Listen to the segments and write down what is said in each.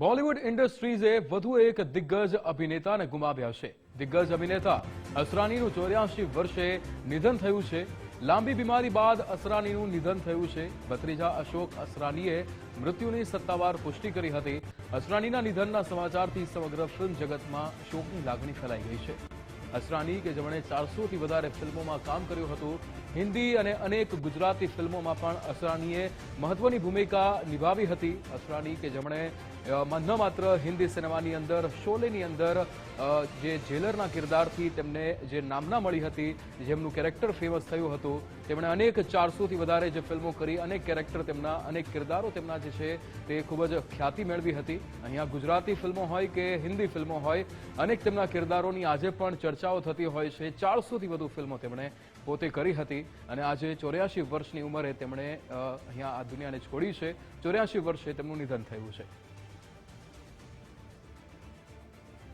બોલિવૂડ ઇન્ડસ્ટ્રીઝે વધુ એક દિગ્ગજ અભિનેતાને ગુમાવ્યા છે. દિગ્ગજ અભિનેતા અસરાનીનું ચોર્યાસી વર્ષે નિધન થયું છે. લાંબી બીમારી બાદ અસરાનીનું નિધન થયું છે. ભત્રીજા અશોક અસરાનીએ મૃત્યુની સત્તાવાર પુષ્ટિ કરી હતી. અસરાનીના નિધનના સમાચારથી સમગ્ર ફિલ્મ જગતમાં શોકની લાગણી ફેલાઈ ગઈ છે. અસરાની કે જેમણે ચારસોથી વધારે ફિલ્મોમાં કામ કર્યું હતું, હિન્દી અને અનેક ગુજરાતી ફિલ્મોમાં પણ અસરાનીએ મહત્વની ભૂમિકા નિભાવી હતી. અસરાની કે જેમણે ન માત્ર હિન્દી સિનેમાની અંદર, શોલેની અંદર જે જેલરના કિરદારથી તેમને જે નામના મળી હતી, જેમનું કેરેક્ટર ફેમસ થયું હતું, તેમણે અનેક ચારસોથી વધારે જે ફિલ્મો કરી, અનેક કેરેક્ટર તેમના, અનેક કિરદારો તેમના જે છે, તે ખૂબ જ ખ્યાતિ મેળવી હતી. અહીંયા ગુજરાતી ફિલ્મો હોય કે હિન્દી ફિલ્મો હોય, અનેક તેમના કિરદારોની આજે પણ ચર્ચાઓ થતી હોય છે. ચારસોથી વધુ ફિલ્મો તેમણે પોતે કરી હતી અને આજે ચોર્યાસી વર્ષની ઉંમરે તેમણે અહીંયા આ દુનિયાને છોડી છે. ચોર્યાસી વર્ષે તેમનું નિધન થયું છે.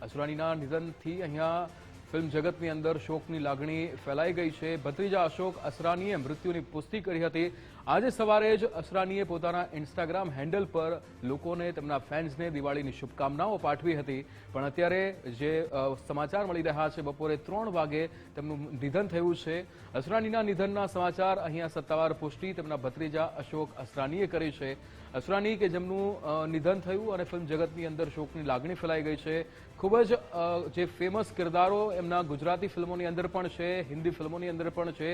અસરાણીના નિધનથી અહીંયા ફિલ્મ જગતની અંદર શોકની લાગણી ફેલાઈ ગઈ છે. ભત્રીજા અશોક અસરાનીએ મૃત્યુની પુષ્ટિ કરી હતી. આજે સવારે જ અસરાનીએ પોતાના ઇન્સ્ટાગ્રામ હેન્ડલ પર લોકોને, તેમના ફેન્સને દિવાળીની શુભકામનાઓ પાઠવી હતી. પણ અત્યારે જે સમાચાર મળી રહ્યા છે, બપોરે ત્રણ વાગે તેમનું નિધન થયું છે. અસરાનીના નિધનના સમાચાર અહીંયા સત્તાવાર પુષ્ટિ તેમના ભત્રીજા અશોક અસરાનીએ કરી છે. અસરાની કે જેમનું નિધન થયું અને ફિલ્મ જગતની અંદર શોકની લાગણી ફેલાઈ ગઈ છે. ખૂબ જ જે ફેમસ કિરદારો એમના ગુજરાતી ફિલ્મોની અંદર પણ છે, હિન્દી ફિલ્મોની અંદર પણ છે.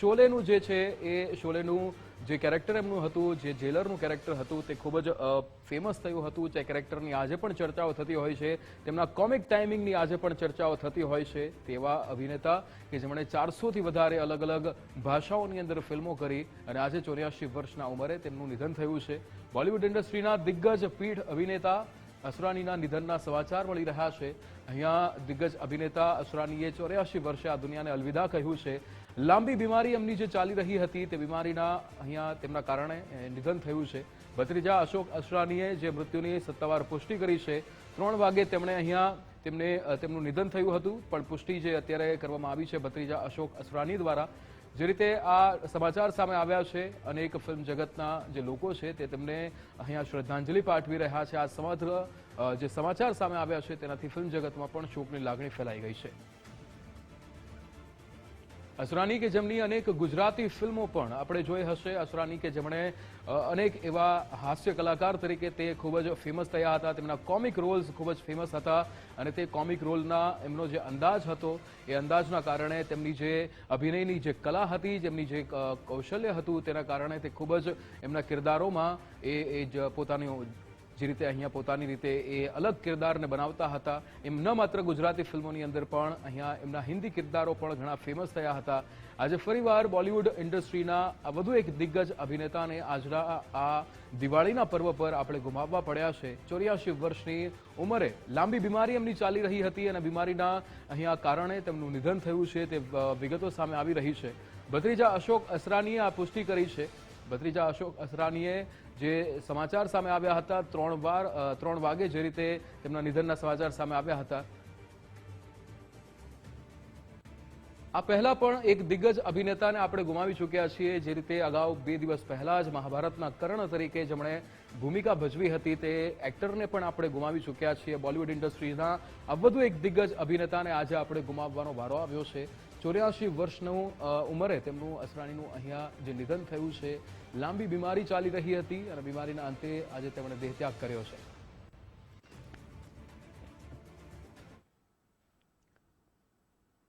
શોલેનું જે છે, એ શોલેનું જે કેરેક્ટર એમનું હતું, જે જેલરનું કેરેક્ટર હતું, તે ખૂબ જ ફેમસ થયું હતું. જે કેરેક્ટરની આજે પણ ચર્ચાઓ થતી હોય છે. તેમના કોમિક ટાઈમિંગની આજે પણ ચર્ચાઓ થતી હોય છે. તેવા અભિનેતા કે જેમણે ચારસોથી વધારે અલગ અલગ ભાષાઓની અંદર ફિલ્મો કરી અને આજે ચોર્યાસી વર્ષના ઉંમરે તેમનું નિધન થયું છે. બોલિવૂડ ઇન્ડસ્ટ્રીના દિગ્ગજ પીઠ અભિનેતા અસરાનીના નિધનના સમાચાર મળી રહ્યા છે. અહીંયા દિગ્ગજ અભિનેતા અસરાનીએ ચોર્યાસી વર્ષે આ દુનિયાને અલવિદા કહ્યું છે. લાંબી બીમારી એમની જે ચાલી રહી હતી, તે બીમારીના અહીંયા તેમના કારણે નિધન થયું છે. ભત્રીજા અશોક અસરાનીએ જે મૃત્યુની સત્તાવાર પુષ્ટિ કરી છે, ત્રણ વાગે તેમણે અહીંયા તેમને તેમનું નિધન થયું હતું. પણ પુષ્ટિ જે અત્યારે કરવામાં આવી છે ભત્રીજા અશોક અસરાની દ્વારા જે રીતે આ સમાચાર સામે આવ્યા છે અનેક ફિલ્મ જગતના જે લોકો છે, તે તેમને અહીંયા શ્રદ્ધાંજલિ પાઠવી રહ્યા છે. આ સમગ્ર જે સમાચાર સામે આવ્યા છે, તેનાથી ફિલ્મ જગતમાં પણ શોકની લાગણી ફેલાઈ ગઈ છે. અસરાની કે જેમની અનેક ગુજરાતી ફિલ્મો પણ આપણે જોઈ હશે. અસરાની કે જેમણે અનેક એવા હાસ્ય કલાકાર તરીકે તે ખૂબ જ ફેમસ થયા હતા. તેમના કોમિક રોલ્સ ખૂબ જ ફેમસ હતા અને તે કોમિક રોલના એમનો જે અંદાજ હતો, એ અંદાજના કારણે તેમની જે અભિનયની જે કલા હતી, જેમની જે કૌશલ્ય હતું તેના કારણે તે ખૂબ જ એમના કિરદારોમાં એ જ પોતાની જે રીતે અહીંયા પોતાની રીતે એ અલગ કિરદારને બનાવતા હતા, એમ ન માત્ર ગુજરાતી ફિલ્મોની અંદર પણ અહીંયા એમના હિન્દી કિરદારો પણ ઘણા ફેમસ થયા હતા. આજે ફરીવાર બોલિવૂડ ઇન્ડસ્ટ્રીના આ વધુ એક દિગ્ગજ અભિનેતાને આજના આ દિવાળીના પર્વ પર આપણે ગુમાવવા પડ્યા છે. ચોર્યાસી વર્ષની ઉંમરે લાંબી બીમારી એમની ચાલી રહી હતી અને બીમારીના અહીંયા કારણે તેમનું નિધન થયું છે, તે વિગતો સામે આવી રહી છે. ભત્રીજા અશોક અસરાનીએ આ પુષ્ટિ કરી છે. ભત્રીજા અશોક અસરાનીએ જે સમાચાર સામે આવ્યા હતા ત્રણ વાર ત્રણ વાગે જે રીતે તેમના નિધનના સમાચાર સામે આવ્યા હતા. આ પહેલા પણ એક દિગ્ગજ અભિનેતાને આપણે ગુમાવી ચૂક્યા છીએ જે રીતે અગાઉ બે દિવસ પહેલા જ મહાભારતના કર્ણ તરીકે જેમણે ભૂમિકા ભજવી હતી તે એક્ટરને પણ આપણે ગુમાવી ચૂક્યા છીએ. બોલિવૂડ ઇન્ડસ્ટ્રીના વધુ એક દિગ્ગજ અભિનેતાને આજે આપણે ગુમાવવાનો વારો આવ્યો છે. ચોર્યાસી વર્ષનું ઉંમરે તેમનું અસરાણીનું અહીંયા જે નિધન થયું છે, લાંબી બીમારી ચાલી રહી હતી અને બીમારીના અંતે આજે તેમણે દેહત્યાગ કર્યો છે.